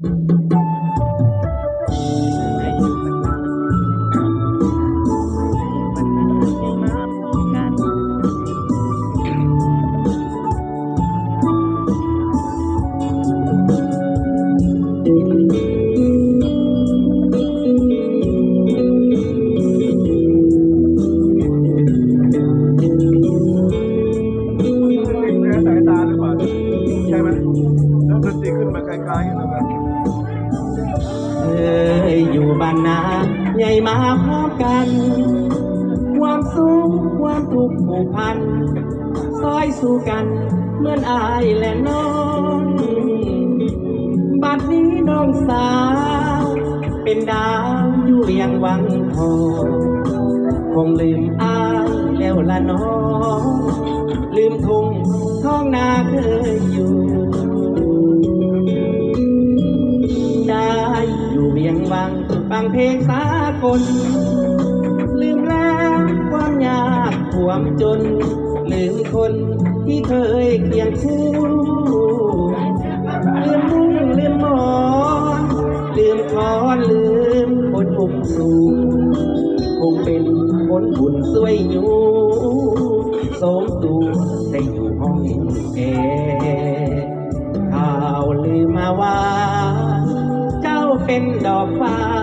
แอยู่บ้านนาใหญ่มาพร้อมกัน ความสุขความทุกข์ผูกพันซอยสู่กันเหมือนอายและน้องบัดนี้น้องสาว เป็นดาวอยู่เรียงวังทองคงลืมอายแล้วละน้อง ลืมทุ่ง งฟังเพลงสากล ลืมแล้วความยากควมจน ลืมคนที่เคยเคียงคู่ลืมมุ่งลืมหมอนลืมคอนลืมคนปุ่มสูคงเป็นคนบุญสวยอยู่สมตูได้อยู่ห้องแอร์ข่าวลืมมาว่า เจ้าเป็นดอกฟ้า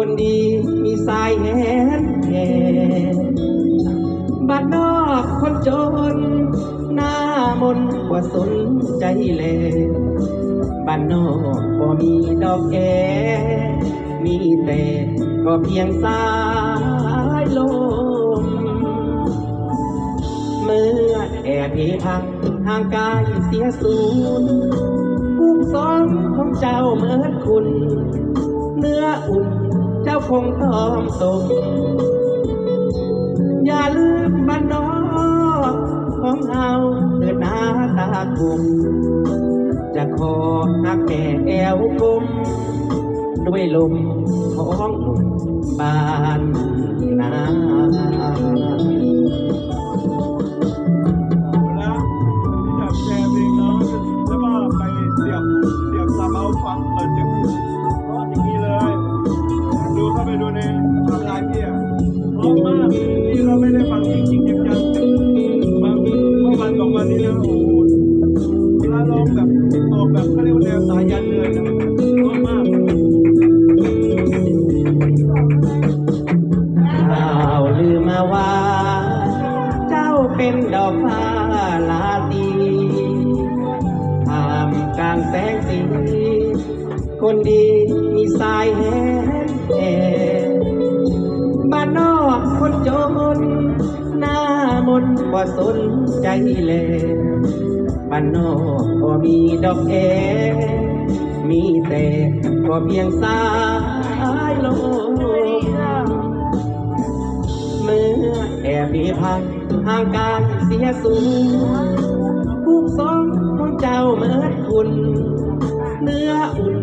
คนดีมีสายแหนแห่บ้านนอกคนจน หน้ามนกว่าสนใจแลบ้านนอกบ่มีดอกแกมีแต่ก็เพียงสายลม เมื่อแอบเพพังห่างกายเสียสูญผู้สองของเจ้าเมื่อคุณ เนื้ออุ่น เจ้าคงต้องสม อย่าลืมบ้านนอกของเราเดินหน้าตาคุมจะขอหักแม่แอวกุมด้วยลมของหนุ่มบ้านนา เข้าไปดูในทำลายพี่อะเพราะมากที่เราไม่ได้ฟังจริงๆจังๆบางเมื่อวันสองวันนี้นะโอ้โหเวลาร้องแบบออกแบบเขาเรียกว่าแนวสายันเลยนะเพราะมากข่าวลือมาว่า เจ้าเป็นดอกฟ้าลาตีท่ามกลางแสงสีคนดีามนต์ว่สนใจแลบ้านนอกก็มีดอกแอมีแต่ก็เพียงสายลมเมื่อแอบมีพังห่างการเสียสูญผู้สองของเจ้าเมื่อคุณ เนื้ออุ่น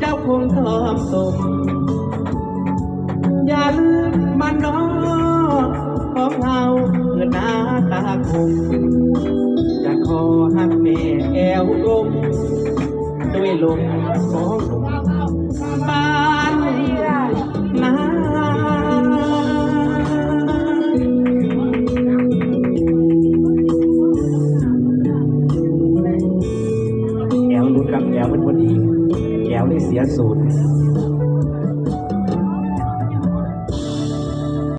เจ้าคงทอมสม อย่าลืมมันนอกของเฮา หน้าตาคมจะขอหักแม่แอวกลมด้วยลมของหนุ่มบ้านนาแอวรุดครับแอวมันพอดีแอวเลยเสียสูตร